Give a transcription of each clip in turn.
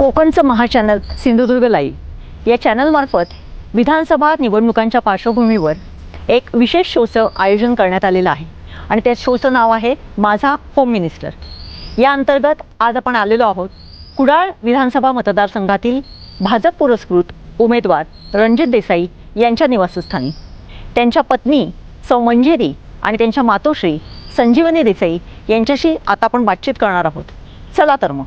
कोकणचं महाचॅनल सिंधुदुर्ग लाईव्ह या चॅनलमार्फत विधानसभा निवडणुकांच्या पार्श्वभूमीवर एक विशेष शोचं आयोजन करण्यात आलेलं आहे. आणि त्या शोचं नाव आहे माझा होम मिनिस्टर या अंतर्गत आज आपण आलेलो आहोत कुडाळ विधानसभा मतदारसंघातील भाजप पुरस्कृत उमेदवार रणजित देसाई यांच्या निवासस्थानी. त्यांच्या पत्नी सौ मंजेरी आणि त्यांच्या मातोश्री संजीवनी देसाई यांच्याशी आता आपण बातचीत करणार आहोत. चला तर मग.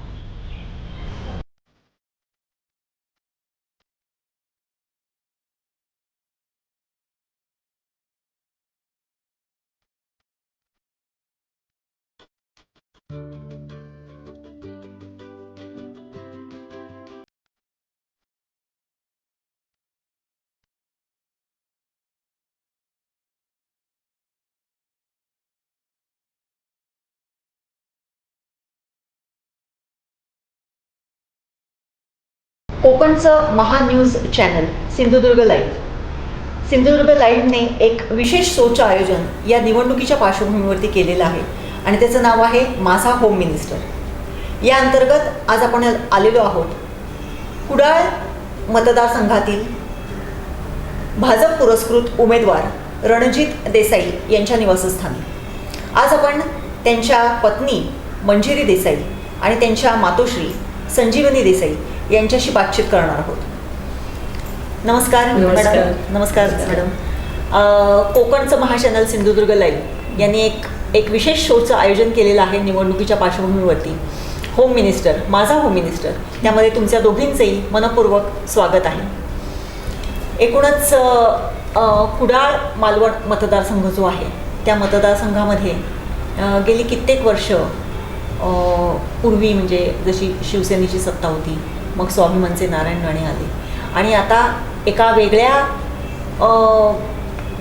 कोकणचं महान्यूज चॅनल सिंधुदुर्ग लाईव्ह सिंधुदुर्ग लाईव्हने एक विशेष शोचं आयोजन या निवडणुकीच्या पार्श्वभूमीवरती केलेलं आहे आणि त्याचं नाव आहे माझा होम मिनिस्टर या अंतर्गत आज आपण आलेलो आहोत कुडाळ मतदारसंघातील भाजप पुरस्कृत उमेदवार रणजित देसाई यांच्या निवासस्थानी. आज आपण त्यांच्या पत्नी मंजिरी देसाई आणि त्यांच्या मातोश्री संजीवनी देसाई यांच्याशी बातचीत करणार आहोत. नमस्कार नमस्कार. मॅडम नमस्कार. मॅडम कोकणचं महाचॅनल सिंधुदुर्ग लाईव्ह यांनी एक एक विशेष शोचं आयोजन केलेलं आहे निवडणुकीच्या पार्श्वभूमीवरती. होम मिनिस्टर माझा होम मिनिस्टर त्यामध्ये तुमच्या दोघींचंही मनपूर्वक स्वागत आहे. एकूणच कुडाळ मालवण मतदारसंघ जो आहे त्या मतदारसंघामध्ये गेली कित्येक वर्ष पूर्वी म्हणजे जशी शिवसेनेची सत्ता होती मग स्वाभिमानचे नारायण राणे आले. आणि आता एका वेगळ्या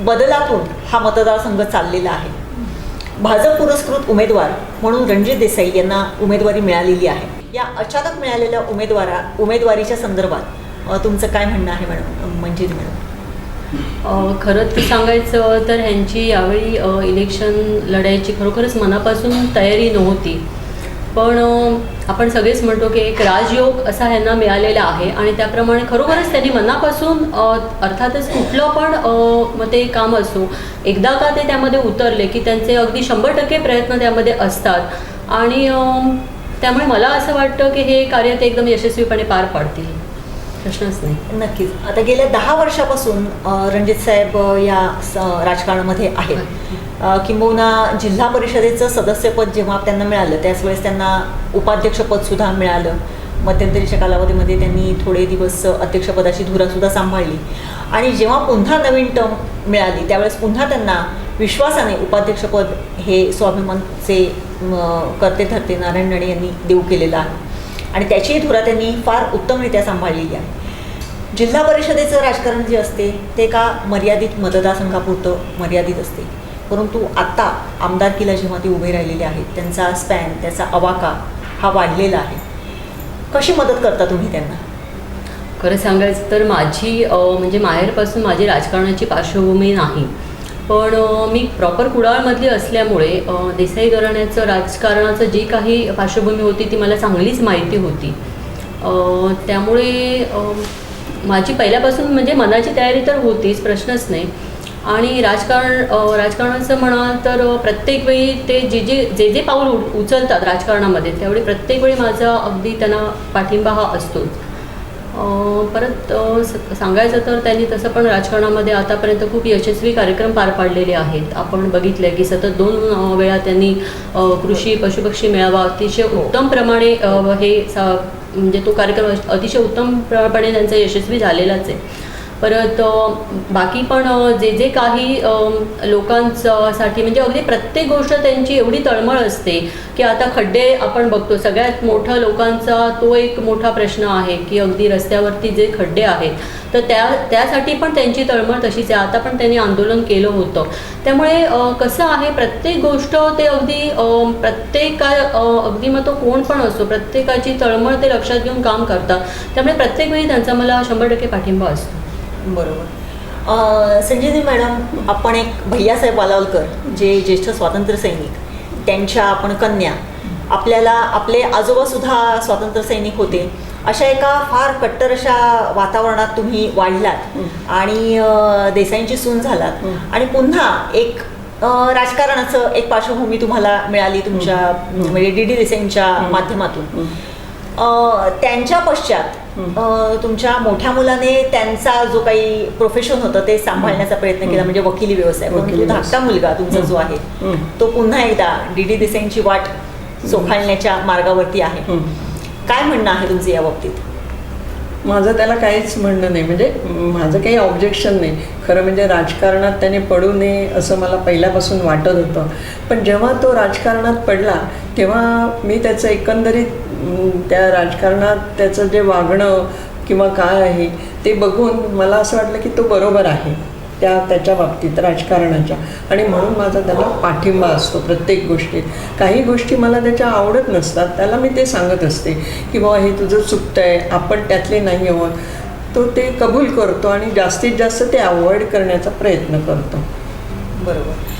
बदलातून हा मतदारसंघ चाललेला आहे. भाजप पुरस्कृत उमेदवार म्हणून रणजित देसाई यांना उमेदवारी मिळालेली आहे. या अचानक मिळालेल्या उमेदवारा उमेदवारीच्या संदर्भात तुमचं काय म्हणणं आहे मॅडम? मंजिरी मॅडम. खरंच तर सांगायचं तर ह्यांची यावेळी इलेक्शन लढायची खरोखरच मनापासून तयारी नव्हती. पण आपण सगळेच म्हणतो की एक राजयोग असा ह्यांना मिळालेला आहे आणि त्याप्रमाणे खरोखरच त्यांनी मनापासून अर्थातच कुठलं पण मग ते काम असो एकदा का ते त्यामध्ये उतरले की त्यांचे अगदी शंभर टक्के प्रयत्न त्यामध्ये असतात. आणि त्यामुळे मला असं वाटतं की हे कार्य ते एकदम यशस्वीपणे पार पाडतील. प्रश्नच नाही. नक्कीच. आता गेल्या दहा वर्षापासून रणजित साहेब या स- राजकारणामध्ये आहेत. किंबहुना जिल्हा परिषदेचं सदस्यपद जेव्हा त्यांना मिळालं त्याच वेळेस त्यांना उपाध्यक्षपदसुद्धा मिळालं. मध्यंतरीच्या कालावधीमध्ये त्यांनी थोडे दिवस अध्यक्षपदाची धुरासुद्धा सांभाळली. आणि जेव्हा पुन्हा नवीन टर्म मिळाली त्यावेळेस पुन्हा त्यांना विश्वासाने उपाध्यक्षपद हे स्वाभिमानचे कर्ते धरते नारायण राणे यांनी देऊ केलेलं आहे. आणि त्याचीही धुरा त्यांनी फार उत्तमरित्या सांभाळलेली आहे. जिल्हा परिषदेचं राजकारण जे असते ते का मर्यादित मतदारसंघापुरतं मर्यादित असते. परंतु आत्ता आमदारकीला जेव्हा ते उभे राहिलेले आहेत त्यांचा स्पॅन त्याचा अवाका हा वाढलेला आहे. कशी मदत करता तुम्ही त्यांना? खरं सांगायचं तर माझी म्हणजे माहेरपासून माझी राजकारणाची पार्श्वभूमी नाही. पण मी प्रॉपर कुडाळमधली असल्यामुळे देसाई घराण्याचं राजकारणाचं जी काही पार्श्वभूमी होती ती मला चांगलीच माहिती होती. त्यामुळे माझी पहिल्यापासून म्हणजे मनाची तयारी तर होतीच प्रश्नच नाही. आणि राजकारण राजकारणाचं म्हणाल तर प्रत्येक वेळी ते जे जे जे जे पाऊल उ- उचलतात राजकारणामध्ये त्यावेळी प्रत्येक वेळी माझा अगदी त्यांना पाठिंबा हा असतोच. परत सांगायचं तर त्यांनी तसं पण राजकारणामध्ये आतापर्यंत खूप यशस्वी कार्यक्रम पार पाडलेले आहेत. आपण बघितलं की सतत दोन वेळा त्यांनी कृषी पशुपक्षी मेळावा अतिशय उत्तम प्रमाणे हे म्हणजे तो कार्यक्रम अतिशय उत्तमपणे त्यांचा यशस्वी झालेलाच आहे. परत बाकी पण जे जे काही लोकांसाठी म्हणजे अगदी प्रत्येक गोष्ट त्यांची एवढी तळमळ असते की आता खड्डे आपण बघतो सगळ्यात मोठा लोकांचा तो एक मोठा प्रश्न आहे की अगदी रस्त्यावरती जे खड्डे आहेत तर त्या त्यासाठी पण त्यांची तळमळ तशीच आहे. आता पण त्यांनी आंदोलन केलं होतं. त्यामुळे कसं आहे प्रत्येक गोष्ट ते अगदी प्रत्येका अगदी मग तो कोण पण असतो प्रत्येकाची तळमळ ते लक्षात घेऊन काम करतात. त्यामुळे प्रत्येक वेळी त्यांचा मला शंभर टक्के पाठिंबा असतो. बरोबर. संजीवनी मॅडम आपण एक भैयासाहेब वालावलकर जे ज्येष्ठ स्वातंत्र्य सैनिक त्यांच्या आपण कन्या आपल्याला आपले आजोबासुद्धा स्वातंत्र्य सैनिक होते. अशा एका फार कट्टर अशा वातावरणात तुम्ही वाढलात आणि देसाईंची सून झालात. आणि पुन्हा एक राजकारणाचं एक पार्श्वभूमी तुम्हाला मिळाली तुमच्या म्हणजे डी डी देसाईंच्या माध्यमातून. त्यांच्या पश्चात तुमच्या मोठ्या मुलाने त्यांचा जो काही प्रोफेशन होतं ते सांभाळण्याचा प्रयत्न केला म्हणजे वकिली व्यवसाय. वकिली परंतु धाकटा. मुलगा तुमचा जो आहे. तो पुन्हा एकदा डी डी देसाईंची वाट चोखाळण्याच्या मार्गावरती आहे. काय म्हणणं आहे तुमचं या बाबतीत? माझं त्याला काहीच म्हणणं नाही. म्हणजे माझं काही ऑब्जेक्शन नाही. खरं म्हणजे राजकारणात त्याने पडू नये असं मला पहिल्यापासून वाटत होतं. पण जेव्हा तो राजकारणात पडला तेव्हा मी त्याचं एकंदरीत त्या राजकारणात त्याचं जे वागणं किंवा काय आहे ते बघून मला असं वाटलं की तो बरोबर आहे. त्या त्याच्या बाबतीत राजकारणाच्या. आणि म्हणून माझा त्याला पाठिंबा असतो प्रत्येक गोष्टीत. काही गोष्टी मला त्याच्या आवडत नसतात त्याला मी ते सांगत असते की बाबा हे तुझं चुकतं आहे आपण त्यातले नाही आहोत. तो ते कबूल करतो आणि जास्तीत जास्त ते अवॉइड करण्याचा प्रयत्न करतो. बरोबर.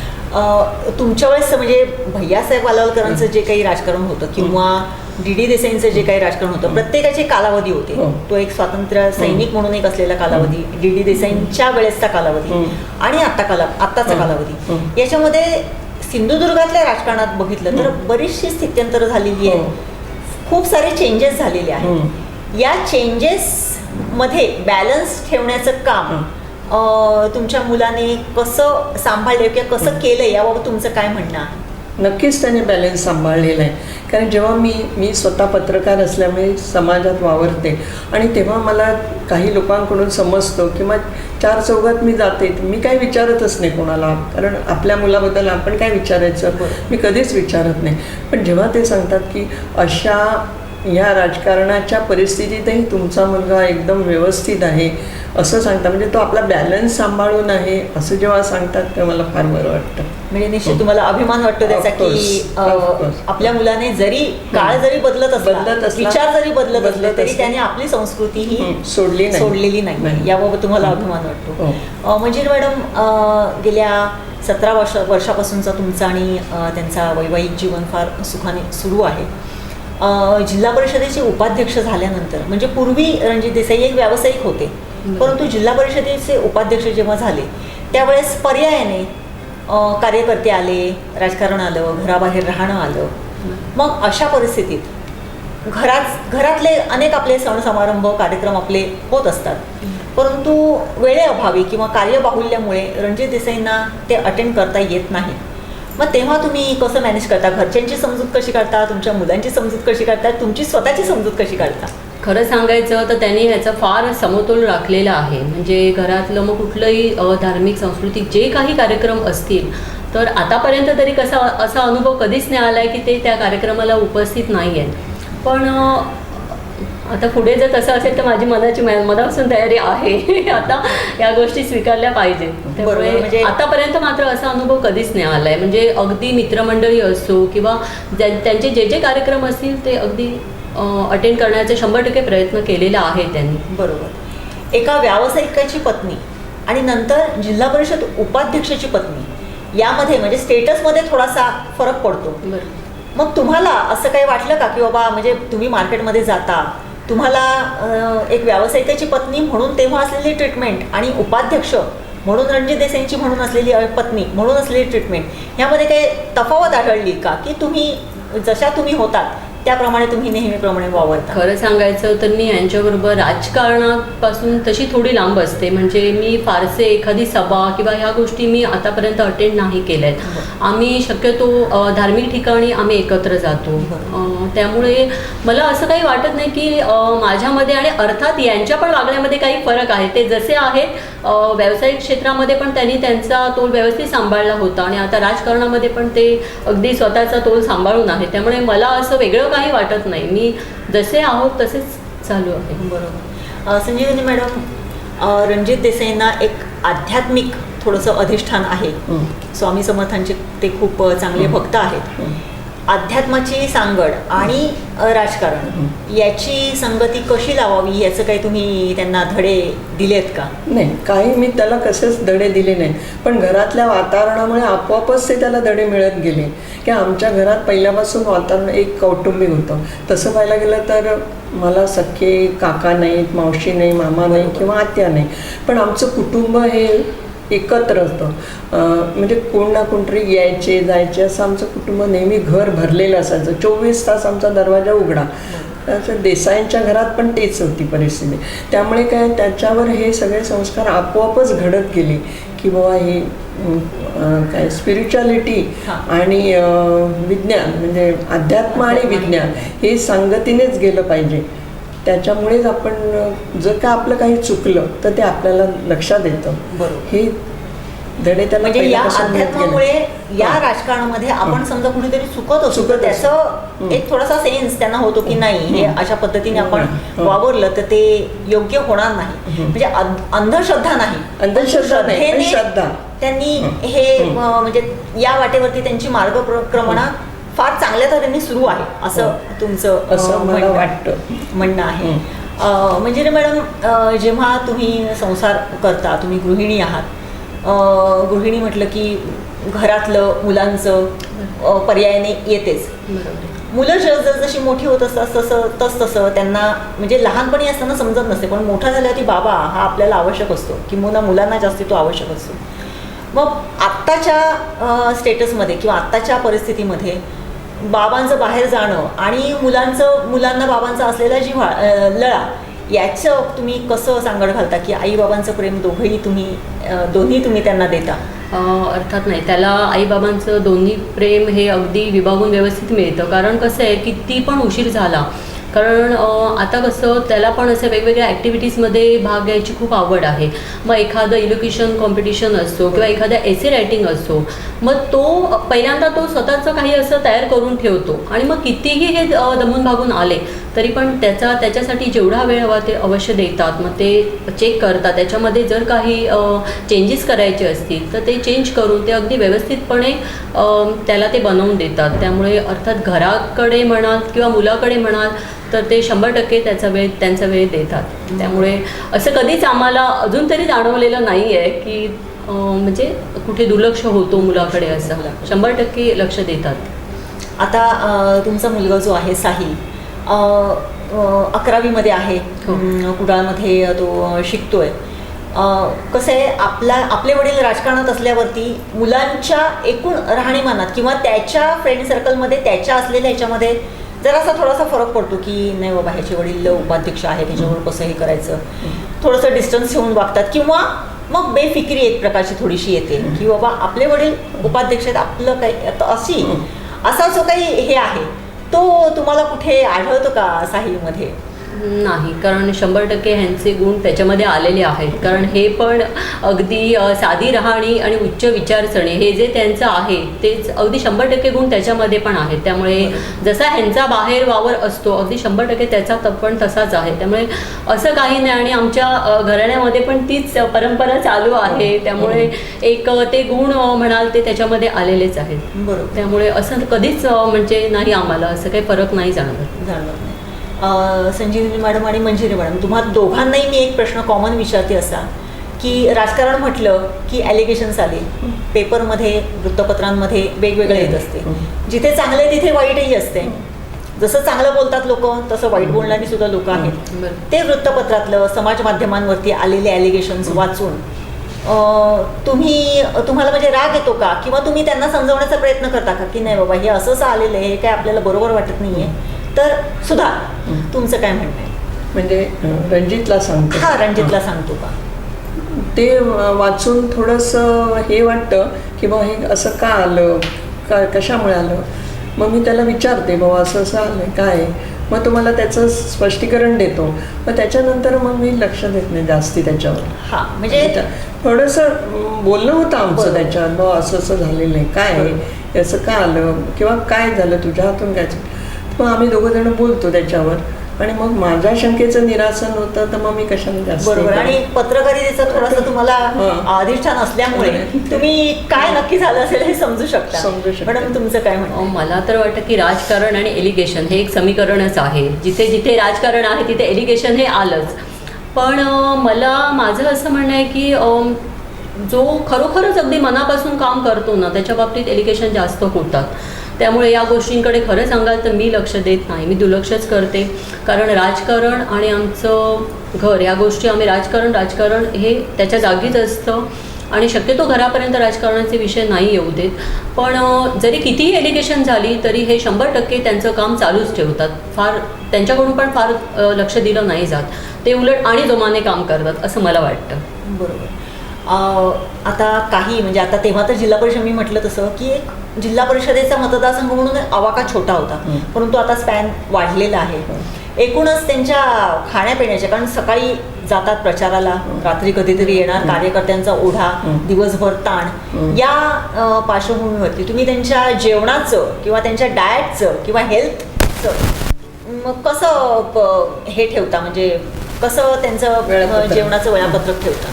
तुमच्या वेळेस म्हणजे भैयासाहेब आलावलकरांचं जे काही राजकारण होतं किंवा डी डी देसाईंचं जे काही राजकारण होतं प्रत्येकाचे कालावधी होते हो. तो एक स्वातंत्र्य सैनिक म्हणून एक असलेला कालावधी डी डी देसाईंच्या वेळेसचा कालावधी. आणि आता काला आत्ताचा. कालावधी. याच्यामध्ये सिंधुदुर्गातल्या राजकारणात बघितलं तर बरीचशी स्थित्यंतर झालेली आहे हो. खूप सारे चेंजेस झालेले आहेत. या चेंजेस मध्ये बॅलन्स ठेवण्याचं काम तुमच्या मुलाने कसं सांभाळलं किंवा कसं केलं याबाबत तुमचं काय म्हणणं आहे नक्कीच त्याने बॅलन्स सांभाळलेला आहे. कारण जेव्हा मी मी स्वतः पत्रकार असल्यामुळे समाजात वावरते आणि तेव्हा मला काही लोकांकडून समजतं किंवा चार चौघात मी जाते मी काही विचारतच नाही कोणाला. कारण आपल्या मुलाबद्दल आपण काय विचारायचं? मी कधीच विचारत नाही. पण जेव्हा ते सांगतात की अशा ह्या राजकारणाच्या परिस्थितीतही तुमचा मुलगा एकदम व्यवस्थित आहे असं सांगता म्हणजे तो आपला बॅलन्स सांभाळून आहे असं जेव्हा सांगतात ते मला फार बरं वाटतं म्हणजे निश्चित तुम्हाला अभिमान वाटतो त्याचा की. आपल्या मुलाने जरी काळ जरी बदलत बदलत विचार जरी बदलत असले तरी. त्याने आपली संस्कृती ही सोडली. सोडलेली नाही. याबाबत तुम्हाला अभिमान वाटतो म्हणजे मॅडम गेल्या सतरा वर्ष वर्षापासूनचा तुमचा आणि त्यांचा वैवाहिक जीवन फार सुखाने सुरू आहे जिल्हा परिषदेचे उपाध्यक्ष झाल्यानंतर म्हणजे पूर्वी रणजित देसाई एक व्यावसायिक होते परंतु जिल्हा परिषदेचे उपाध्यक्ष जेव्हा झाले त्यावेळेस पर्यायाने कार्यकर्ते आले राजकारण आलं घराबाहेर राहणं आलं. मग अशा परिस्थितीत घरात घरातले अनेक आपले सण समारंभ कार्यक्रम आपले होत असतात. परंतु वेळेअभावी किंवा कार्यबाहुल्यामुळे रणजित देसाईंना ते अटेंड करता येत नाही. मग तेव्हा तुम्ही कसं मॅनेज करता? घरच्यांची समजूत कशी काढता? तुमच्या मुलांची समजूत कशी काढता? तुमची स्वतःची समजूत कशी काढता? खरं सांगायचं तर त्यांनी ह्याचा फार समतोल राखलेला आहे. म्हणजे घरातलं मग कुठलंही धार्मिक सांस्कृतिक जे काही कार्यक्रम असतील तर आतापर्यंत तरी कसा असा अनुभव कधीच नाही आला आहे की ते त्या कार्यक्रमाला उपस्थित नाही आहेत पण आता पुढे जर तसं असेल तर माझी मनाची मनापासून तयारी आहे. आता या गोष्टी स्वीकारल्या पाहिजेत त्यामुळे म्हणजे- आतापर्यंत मात्र असा अनुभव कधीच नाही आला आहे म्हणजे अगदी मित्रमंडळी असो किंवा त्यांचे जे जे कार्यक्रम असतील ते अगदी अटेंड करण्याचा शंभर टक्के प्रयत्न केलेला आहे त्यांनी. बरोबर. एका व्यावसायिकाची पत्नी आणि नंतर जिल्हा परिषद उपाध्यक्षाची पत्नी यामध्ये म्हणजे स्टेटसमध्ये थोडासा फरक पडतो. मग तुम्हाला असं काही वाटलं का की बाबा म्हणजे तुम्ही मार्केटमध्ये जाता तुम्हाला एक व्यावसायिकाची पत्नी म्हणून तेव्हा असलेली ट्रीटमेंट आणि उपाध्यक्ष म्हणून रणजित देसाईंची म्हणून असलेली पत्नी म्हणून असलेली ट्रीटमेंट ह्यामध्ये काही तफावत आढळली का? की तुम्ही जशा तुम्ही होतात त्याप्रमाणे तुम्ही नेहमीप्रमाणे वावरता. खरं सांगायचं तर मी यांच्याबरोबर राजकारणापासून तशी थोडी लांब असते. म्हणजे मी फारसे एखादी सभा किंवा ह्या गोष्टी मी आतापर्यंत अटेंड नाही केल्या आहेत आम्ही शक्यतो धार्मिक ठिकाणी आम्ही एकत्र जातो. अ, त्यामुळे मला असं काही वाटत नाही की माझ्यामध्ये आणि अर्थात यांच्या पण वागण्यामध्ये काही फरक आहे. ते जसे आहेत व्यावसायिक क्षेत्रामध्ये पण त्यांनी त्यांचा तोल व्यवस्थित सांभाळला होता आणि आता राजकारणामध्ये पण ते अगदी स्वतःचा तोल सांभाळून आहे त्यामुळे मला असं वेगळं काही वाटत नाही. मी जसे आहोत तसेच चालू आहे. बरोबर. संजीवनी मॅडम रणजित देसाईंना एक आध्यात्मिक थोडंसं अधिष्ठान आहे. स्वामी समर्थांचे ते खूप चांगले. भक्त आहेत. अध्यात्माची सांगड आणि राजकारण याची संगती कशी लावावी याचं काही तुम्ही त्यांना धडे दिलेत का? नाही काही मी त्याला कसेच धडे दिले नाही पण घरातल्या वातावरणामुळे आपोआपच ते त्याला धडे मिळत गेले. की आमच्या घरात पहिल्यापासून वातावरण एक कौटुंबिक होतं. तसं पाहायला गेलं तर मला सख्खे काका नाहीत मावशी नाही मामा नाही किंवा आत्या नाही. पण आमचं कुटुंब हे एकत्र होतं. म्हणजे कोण ना कोणतरी यायचे जायचे असं आमचं कुटुंब नेहमी घर भरलेलं असायचं. चोवीस तास आमचा दरवाजा उघडा. देसाईंच्या घरात पण तेच होती परिस्थिती त्यामुळे काय त्याच्यावर हे सगळे संस्कार आपोआपच घडत गेले की बाबा हे काय स्पिरिच्युअलिटी. आणि विज्ञान म्हणजे अध्यात्म आणि विज्ञान हे संगतीनेच गेलं पाहिजे त्याच्यामुळेच आपण जर का आपलं काही चुकलं तर ते आपल्याला लक्षात येतं बरोबर. हे धडे त्याला म्हणजे या पहिल्यापासून मिळत गेले. अध्यात्मामुळे या राजकारणामध्ये आपण समजा कुठेतरी चुकत असू चुकत तर. त्याचं एक थोडासा सेन्स त्यांना होतो की नाही हे अशा पद्धतीने आपण हं. वावरलं तर ते योग्य होणार नाही. म्हणजे अंध- अंधश्रद्धा नाही. अंधश्रद्धा नाही, पण श्रद्धेने श्रद्धा. त्यांनी हे. अं, म्हणजे या वाटेवरती त्यांची मार्गक्रमणा फार चांगल्या तऱ्हेने सुरू आहे असं तुमचं अं, असं मला म्हणणं- वाटतं. म्हणणं आहे. अं, म्हणजे रे मॅडम अं, जेव्हा तुम्ही संसार करता तुम्ही गृहिणी आहात गृहिणी म्हटलं की घरातलं मुलांचं पर्यायाने येतेच. मुलं ज- जसजशी मोठी होत असतात तसं तस तसं त्यांना म्हणजे लहानपणी असताना समजत नसते पण मोठा झाल्यावरती बाबा हा आपल्याला आवश्यक असतो. किंवा मुलांना जास्ती तो आवश्यक असतो. मग आत्ताच्या स्टेटसमध्ये किंवा आत्ताच्या परिस्थितीमध्ये बाबांचं बाहेर जाणं आणि मुलांचं मुलांना बाबांचा असलेला अं, लळा याचं तुम्ही कसं सांगड घालता की आई बाबांचं प्रेम दोघंही तुम्ही दोन्ही तुम्ही त्यांना देता? अर्थात नाही. त्याला आईबाबांचं दोन्ही प्रेम हे अगदी विभागून व्यवस्थित मिळतं. कारण कसं आहे किती पण उशीर झाला. कारण आता कसं त्याला पण असं वेगवेगळ्या ॲक्टिव्हिटीजमध्ये भाग घ्यायची खूप आवड आहे. मग एखादं इलोक्युशन कॉम्पिटिशन असतो किंवा एखादा एसे रायटिंग असतो मग तो पहिल्यांदा तो स्वतःचं काही असं तयार करून ठेवतो. आणि मग कितीही हे दमून भागून आले तरी पण त्याचा त्याच्यासाठी जेवढा वेळ हवा ते अवश्य देतात. मग ते चेक करतात. त्याच्यामध्ये जर काही चेंजेस करायचे असतील तर ते चेंज करून ते अगदी व्यवस्थितपणे त्याला ते बनवून देतात. त्यामुळे अर्थात घराकडे म्हणाल किंवा मुलाकडे म्हणाल तर ते शंभर टक्के त्याचा वेळ त्यांचा वेळ देतात. त्यामुळे असं कधीच आम्हाला अजून तरी जाणवलेलं नाही आहे की म्हणजे कुठे दुर्लक्ष होतो मुलाकडे असं. शंभर टक्के लक्ष देतात. आता तुमचा मुलगा जो आहे साहिल अकरावीमध्ये आहे. हो. कुडाळमध्ये तो शिकतोय. कसं आहे आपला आपले वडील राजकारणात असल्यावरती मुलांच्या एकूण राहणीमानात किंवा त्याच्या फ्रेंड सर्कलमध्ये त्याच्या असलेल्या ह्याच्यामध्ये जरासा थोडासा फरक पडतो की नाही बाबा ह्याचे वडील उपाध्यक्ष आहे त्याच्यावर कसं हे करायचं? थोडंसं डिस्टन्स ठेवून वागतात किंवा मग बेफिक्री एक प्रकारची थोडीशी येते की बाबा आपले वडील उपाध्यक्ष आहेत आपलं काही अशी असा जो काही हे आहे. तो तुम्हाला कुठे आढळतो का साहिलमध्ये? नाही कारण शंभर टक्के ह्यांचे गुण त्याच्यामध्ये आलेले आहेत. कारण हे पण अगदी साधी राहणी आणि उच्च विचारसरणी हे जे त्यांचं आहे तेच अगदी शंभर टक्के गुण त्याच्यामध्ये पण आहेत. त्यामुळे जसा ह्यांचा बाहेर वावर असतो अगदी शंभर टक्के त्याचा पण तसाच आहे. त्यामुळे असं काही नाही आणि आमच्या घराण्यामध्ये पण तीच परंपरा चालू आहे. त्यामुळे एक ते गुण म्हणाल ते त्याच्यामध्ये आलेलेच आहेत. बरोबर. त्यामुळे असं कधीच म्हणजे नाही आम्हाला असं काही फरक नाही जाणवत. जाणवत संजीवनी मॅडम आणि मंजिरी मॅडम तुम्हा दोघांनाही मी एक प्रश्न कॉमन विचारते असा की राजकारण म्हटलं की ॲलिगेशन्स आले पेपरमध्ये वृत्तपत्रांमध्ये वेगवेगळे येत असते. जिथे चांगले तिथे वाईटही असते. जसं चांगलं बोलतात लोक तसं वाईट बोलणारी सुद्धा लोक आहेत. ते वृत्तपत्रातलं समाज माध्यमांवरती आलेले ॲलिगेशन्स वाचून तुम्ही तुम्हाला म्हणजे राग येतो का? किंवा तुम्ही त्यांना समजवण्याचा प्रयत्न करता का? की नाही बाबा हे असं असं आलेलं आहे हे काय आपल्याला बरोबर वाटत नाही आहे तर सुधार तुमचं काय म्हणणं आहे? म्हणजे रणजितला सांगतो. हा रणजितला सांगतो का? ते वाचून थोडंसं हे वाटतं की बा हे असं का आलं? का कशामुळे आलं? मग मी त्याला विचारते बाबा असं असं आलं काय? मग तो मला त्याचं स्पष्टीकरण देतो. मग त्याच्यानंतर मग मी लक्ष देत नाही जास्ती त्याच्यावर. हा म्हणजे थोडंसं बोलणं होतं आमचं. त्याच्यावर बाबा असं असं झालेलं आहे काय? असं का आलं? किंवा काय झालं? तुझ्या हातून काय मग आम्ही दोघं जण बोलतो त्याच्यावर. आणि मग माझ्या शंकेचं निरासन होतं तर मग मी कशाने जास्त हे बरोबर? आणि पत्रकारितेचं थोडंसं तुम्हाला. अधिष्ठान असल्यामुळे तुम्ही काय नक्की झालं असेल हे समजू शकता. समजू शकते. मॅडम तुमचं काय म्हणणं मला तर वाटतं की राजकारण आणि एलिगेशन हे एक समीकरणच आहे. जिथे जिथे राजकारण आहे तिथे एलिगेशन हे आलंच. पण मला माझं असं म्हणणं आहे की जो खरोखरच अगदी मनापासून काम करतो ना त्याच्या बाबतीत एलिगेशन जास्त होतात. त्यामुळे या गोष्टींकडे खरं सांगाल तर मी लक्ष देत नाही. मी दुर्लक्षच करते. कारण राजकारण आणि आमचं घर या गोष्टी आम्ही राजकारण राजकारण हे त्याच्या जागीच असतं. आणि शक्यतो घरापर्यंत राजकारणाचे विषय नाही येऊ देत. पण जरी कितीही एलिगेशन झाली तरी हे शंभर टक्के त्यांचं काम चालूच ठेवतात. फार त्यांच्याकडून पण फार लक्ष दिलं नाही जात. ते उलट आणि जोमाने काम करतात असं मला वाटतं. बरोबर. आता काही म्हणजे आता तेव्हा तर जिल्हा परिषद मी म्हटलं तसं की एक जिल्हा परिषदेचा मतदारसंघ म्हणून आवाका छोटा होता. परंतु आता स्पॅन वाढलेला आहे. एकूणच त्यांच्या खाण्यापिण्याच्या कारण सकाळी जातात प्रचाराला रात्री कधीतरी येणार कार्यकर्त्यांचा ओढा. दिवसभर ताण. या पार्श्वभूमीवरती तुम्ही त्यांच्या जेवणाचं किंवा त्यांच्या डाएटचं किंवा हेल्थचं मग कसं हे ठेवता? म्हणजे कसं त्यांचं. जेवणाचं वेळापत्रक ठेवता?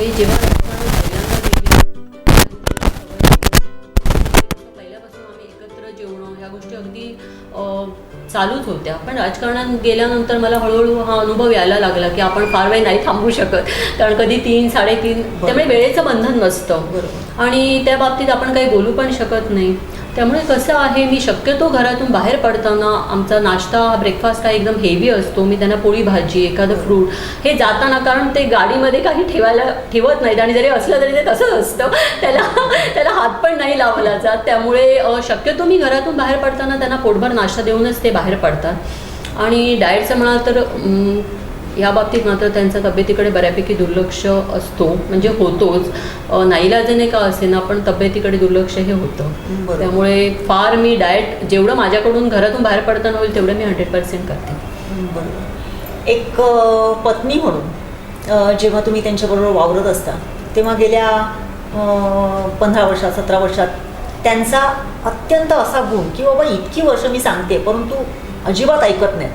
हे जेव्हा पहिल्यापासून आम्ही एकत्र जेवणं ह्या गोष्टी अगदी चालूच होत्या. पण राजकारणात गेल्यानंतर मला हळूहळू हा अनुभव यायला लागला की आपण फार वेळ नाही थांबू शकत. कारण कधी तीन साडेतीन त्यामुळे वेळेचं बंधन नसतं. बरोबर. आणि त्या बाबतीत आपण काही बोलू पण शकत नाही. त्यामुळे कसं आहे मी शक्यतो घरातून बाहेर पडताना आमचा नाश्ता हा ब्रेकफास्ट हा एकदम हेवी असतो. मी त्यांना पोळी भाजी एखादं फ्रूट हे जाताना कारण ते गाडीमध्ये काही ठेवायला ठेवत नाहीत आणि जरी असलं तरी ते तसंच असतं. त्याला त्याला हात पण नाही लावला जात. त्यामुळे शक्यतो मी घरातून बाहेर पडताना त्यांना पोटभर नाश्ता देऊनच ते बाहेर पडतात. आणि डाएटचं म्हणाल तर या बाबतीत मात्र त्यांच्या तब्येतीकडे बऱ्यापैकी दुर्लक्ष असतो. म्हणजे होतोच. नाईलाजाने का असेना पण तब्येतीकडे दुर्लक्ष हे होतं. त्यामुळे फार मी डाएट जेवढं माझ्याकडून घरातून बाहेर पडताना होईल तेवढं मी हंड्रेड पर्सेंट करते. एक पत्नी म्हणून जेव्हा तुम्ही त्यांच्याबरोबर वावरत असता तेव्हा गेल्या पंधरा वर्षात सतरा वर्षात त्यांचा अत्यंत असा गुण की बाबा इतकी वर्ष मी सांगते परंतु अजिबात ऐकत नाही.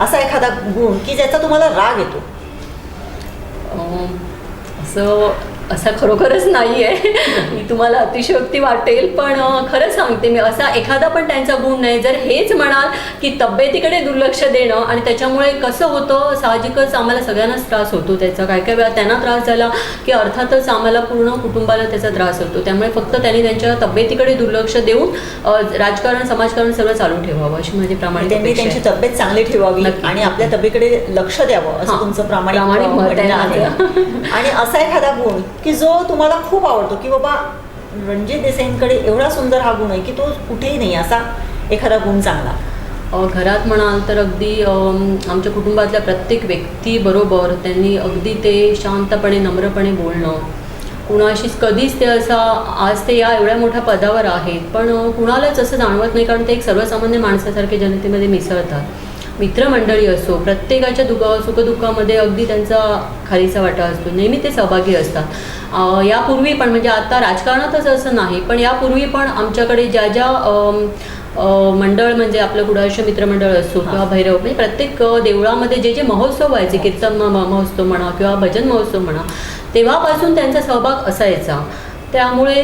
असा एखादा गुण की ज्याचा तुम्हाला राग येतो? असं असा खरोखरच नाही आहे मी तुम्हाला अतिशयोक्ती वाटेल पण अं, खरं सांगते मी असा एखादा पण त्यांचा गुण नाही जर हेच म्हणाल की तब्येतीकडे दुर्लक्ष देणं आणि त्याच्यामुळे कसं होतं साहजिकच आम्हाला सगळ्यांनाच त्रास होतो त्याचा काय काय वेळा त्यांना त्रास झाला की अर्थातच आम्हाला पूर्ण कुटुंबाला त्याचा त्रास होतो त्यामुळे फक्त त्यांनी त्यांच्या तब्येतीकडे दुर्लक्ष देऊन राजकारण समाजकारण सगळं चालू ठेवावं अशी माझी प्रामाणिक त्यांनी त्यांची. तब्येत चांगली ठेवावी. आणि आपल्या तब्येतीकडे लक्ष द्यावं असं. तुमचं प्रामाणिक मत आहे आणि असा एखादा गुण की जो तुम्हाला खूप आवडतो की बाबा रणजित देसाईंकडे एवढा सुंदर हा गुण आहे की तो कुठेही नाही असा एखादा गुण चांगला. घरात म्हणाल तर अगदी आमच्या कुटुंबातल्या प्रत्येक व्यक्तीबरोबर त्यांनी अगदी ते शांतपणे नम्रपणे बोलणं. कुणाशीच कधीच ते असा आज ते या एवढ्या मोठ्या पदावर आहेत पण कुणालाच असं जाणवत नाही कारण ते एक सर्वसामान्य माणसासारखे जनतेमध्ये मिसळतात. मित्रमंडळी असो प्रत्येकाच्या दुखा सुखदुःखामध्ये अगदी त्यांचा खालीचा वाटा असतो. नेहमी ते सहभागी असतात. यापूर्वी पण म्हणजे आता राजकारणातच असं नाही पण यापूर्वी पण आमच्याकडे ज्या ज्या मंडळ म्हणजे आपलं कुडाळशी मित्रमंडळ असो किंवा भैरव म्हणजे प्रत्येक देवळामध्ये जे जे महोत्सव व्हायचे कीर्तन महोत्सव म्हणा किंवा भजन महोत्सव म्हणा तेव्हापासून त्यांचा सहभाग असायचा. त्यामुळे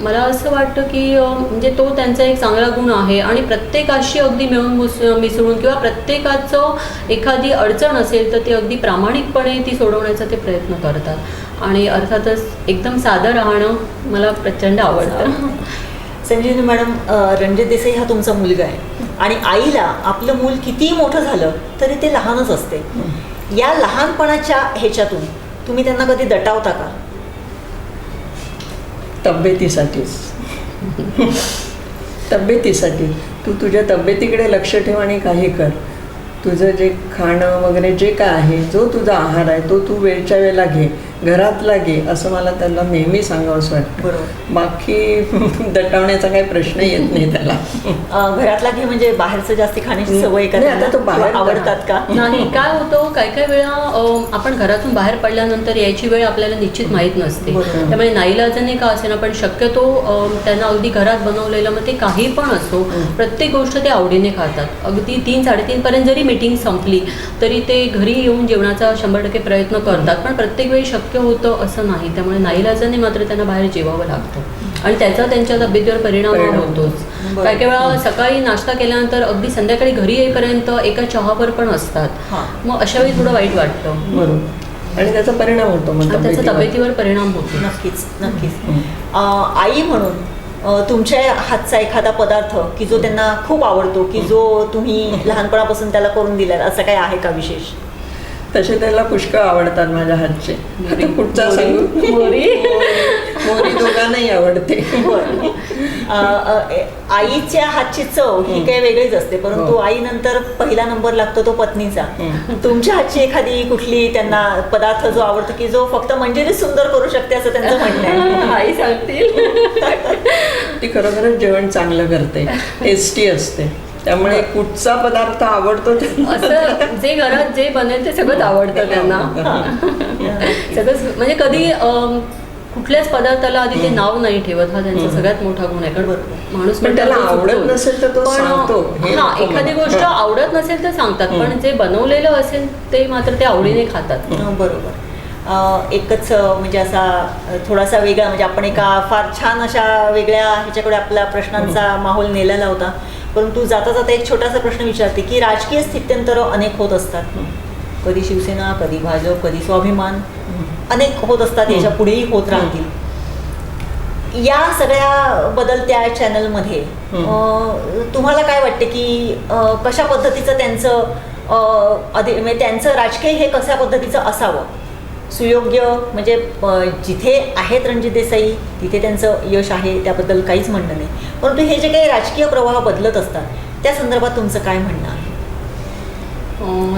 मला असं वाटतं की म्हणजे तो त्यांचा एक चांगला गुण आहे आणि प्रत्येकाशी अगदी मिळून मुस मिसळून किंवा प्रत्येकाचं एखादी अडचण असेल तर ती अगदी प्रामाणिकपणे ती सोडवण्याचा ते प्रयत्न करतात. आणि अर्थातच एकदम साधं राहणं मला प्रचंड आवडतं. संजीवनी मॅडम रणजित देसाई हा तुमचा मुलगा आहे. आणि आईला आपलं मूल कितीही मोठं झालं तरी ते लहानच असते. या लहानपणाच्या ह्याच्यातून तुम्ही त्यांना कधी दटावता का? तब्येतीसाठीच. तब्येतीसाठी. तू तुझ्या तब्येतीकडे लक्ष ठेव आणि काही कर. तुझं जे खाणं वगैरे जे काय आहे जो तुझा आहार आहे तो तू वेळच्या वेळेला घे. घरातला घे असं मला त्याला नेहमी सांगावंसं वाटतं. बरोबर. बाकी दटावण्याचा काही प्रश्न येत नाही त्याला. अ, घरातला घे म्हणजे बाहेरचं जास्ती खाण्याची सवय आता? तो बाहेर आवडतात का? नाही काय होतं काय काय वेळा आपण घरातून बाहेर पडल्यानंतर यायची वेळ आपल्याला निश्चित माहीत नसते. त्यामुळे नाईलाजाने का असेना पण शक्यतो त्यांना अगदी घरात बनवलेलं मग ते काही पण असो प्रत्येक गोष्ट ते आवडीने खातात. अगदी तीन साडेतीन पर्यंत जरी मीटिंग संपली तरी ते घरी येऊन जेवणाचा शंभर टक्के प्रयत्न करतात. पण प्रत्येक वेळी शक्य होतं असं नाही. त्यामुळे नाईलाजाने मात्र त्यांना बाहेर जेवावं लागतं. आणि त्याचा त्यांच्या तब्येतीवर परिणाम होतोच. काही काही वेळा सकाळी नाश्ता केल्यानंतर अगदी संध्याकाळी घरी येईपर्यंत एका चहावर पण असतात. मग अशा वेळी थोडं वाईट वाटतं. बरोबर. आणि त्याचा परिणाम होतो त्याचा तब्येतीवर. परिणाम होतो. नक्कीच नक्कीच. आई म्हणून तुमच्या हातचा एखादा पदार्थ की जो त्यांना खूप आवडतो की जो तुम्ही लहानपणापासून त्याला करून दिलात असं काही आहे का विशेष? तसे त्याला पुष्कळ आवडतात माझ्या हातचे. सांगू? मोरी. मोरी दोघांनाही आवडते. आईच्या हातची चव ही काही वेगळीच असते परंतु हो. आई नंतर पहिला नंबर लागतो तो पत्नीचा. तुमच्या हातची एखादी कुठली त्यांना पदार्थ जो आवडतो की जो फक्त मंजिरी सुंदर करू शकते असं त्यांचं म्हणणं आहे. आई सांगतील. ती खरोखरच जेवण चांगलं करते. टेस्टी असते. त्यामुळे कुठचा पदार्थ आवडतो असं जे घरात जे बनेल ते सगळंच आवडतं त्यांना. सगळंच म्हणजे कधी कुठल्याच पदार्थाला आधी ते नाव नाही ठेवत हा त्यांचा सगळ्यात मोठा गुण आहे. कारण माणूस पण त्याला आवडत. नसेल तर तो पण, सांगतो. हे हा एखादी. गोष्ट हा. आवडत नसेल तर सांगतात. पण जे बनवलेलं असेल ते मात्र ते आवडीने खातात. हं, बरोबर. एकच म्हणजे असा थोडासा वेगळा म्हणजे आपण एका फार छान अशा वेगळ्या ह्याच्याकडे आपला प्रश्नांचा माहोल नेलेला होता. परंतु जाता जाता एक छोटासा प्रश्न विचारते की राजकीय स्थित्यंतर अनेक होत असतात. कधी शिवसेना कधी भाजप कधी स्वाभिमान अनेक होत असतात याच्या पुढेही होत राहतील. या सगळ्या बदलत्या चॅनलमध्ये तुम्हाला काय वाटते की कशा पद्धतीचं त्यांचं अधि म्हणजे त्यांचं राजकीय हे कशा पद्धतीचं असावं? सुयोग्य म्हणजे जिथे आहेत रणजित देसाई तिथे त्यांचं यश आहे त्याबद्दल काहीच म्हणणं नाही. परंतु हे जे काही राजकीय प्रवाह बदलत असतात त्या संदर्भात तुमचं काय म्हणणं आहे?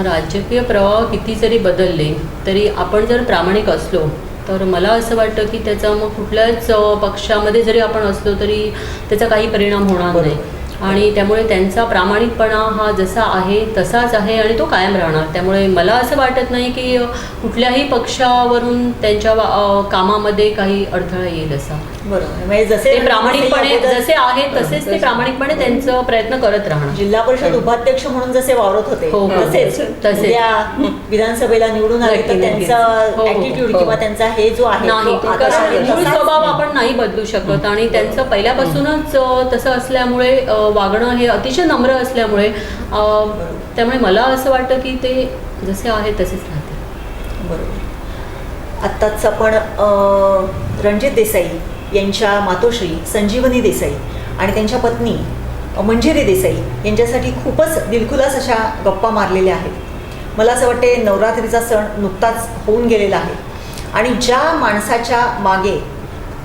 राजकीय प्रवाह किती जरी बदलले तरी आपण जर प्रामाणिक असलो तर मला असं वाटतं की त्याचा मग कुठल्याच पक्षामध्ये जरी आपण असलो तरी त्याचा काही परिणाम होणार. नाही. आणि त्यामुळे त्यांचा प्रामाणिकपणा हा जसा आहे तसाच आहे आणि तो कायम राहणार. त्यामुळे मला असं वाटत नाही की कुठल्याही पक्षावरून त्यांच्या कामामध्ये काही अडथळा येईल असा. बरोबर म्हणजे जसे ते प्रामाणिकपणे जसे आहेत तसेच ते प्रामाणिकपणे त्यांचं प्रयत्न करत राहणार जिल्हा परिषद उपाध्यक्ष म्हणून जसे वावरत होते हो, हो. तसेच तसेच. उद्या विधानसभेला निवडून आले तर नक्की, नक्की. त्यांचा हो, हो, ऍटिट्यूड हो. किंवा त्यांचा हे जो आहे नाही तो आता कारण आहे मूळ तसाच. स्वभाव आपण नाही बदलू शकत आणि त्यांचं पहिल्यापासूनच अ, तसं असल्यामुळे अ, वागणं हे अतिशय नम्र असल्यामुळे अ, त्यामुळे मला असं वाटतं की ते जसे आहे तसेच राहते बरोबर आत्ताच आपण अ, रणजित देसाई यांच्या मातोश्री संजीवनी देसाई आणि त्यांच्या पत्नी मंजिरी देसाई यांच्यासाठी खूपच दिलखुलास अशा गप्पा मारलेल्या आहेत. मला असं वाटते नवरात्रीचा सण नुकताच होऊन गेलेला आहे. आणि ज्या माणसाच्या मागे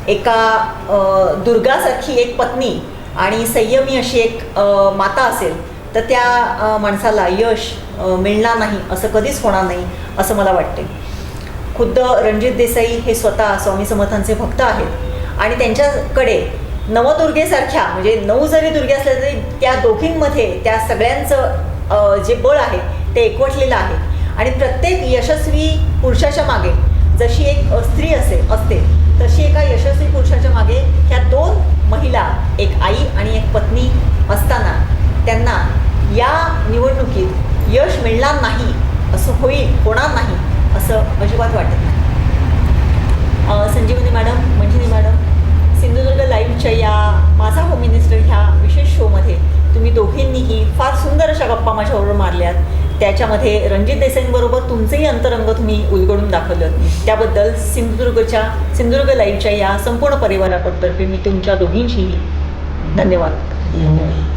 एका दुर्गासारखी एक पत्नी आणि संयमी अशी एक माता असेल तर त्या माणसाला यश मिळणार नाही असं कधीच होणार नाही असं मला वाटते खुद्द रणजित देसाई हे स्वतः स्वामी समर्थांचे भक्त आहेत. आणि त्यांच्याकडे नवदुर्गेसारख्या म्हणजे नऊ जरी दुर्गे असल्या तरी त्या दोघींमध्ये त्या सगळ्यांचं जे बळ आहे ते एकवटलेलं आहे. आणि प्रत्येक यशस्वी पुरुषाच्या मागे जशी एक स्त्री असे असते तशी एका यशस्वी पुरुषाच्या मागे ह्या दोन महिला एक आई आणि एक पत्नी असताना त्यांना या निवडणुकीत यश मिळणार नाही असं होईल होणार नाही असं अजिबात वाटत नाही. संजीवनी मॅडम मंजिनी मॅडम सिंधुदुर्ग लाईव्हच्या या माझा होम मिनिस्टर ह्या विशेष शोमध्ये तुम्ही दोघींनीही फार सुंदर अशा गप्पा माझ्याबरोबर मारल्यात. त्याच्यामध्ये रणजित देसाईंबरोबर तुमचंही अंतरंग तुम्ही उलगडून दाखवलं. त्याबद्दल सिंधुदुर्गच्या सिंधुदुर्ग लाईव्हच्या या संपूर्ण परिवारातर्फे मी तुमच्या दोघींशीही धन्यवाद. धन्यवाद.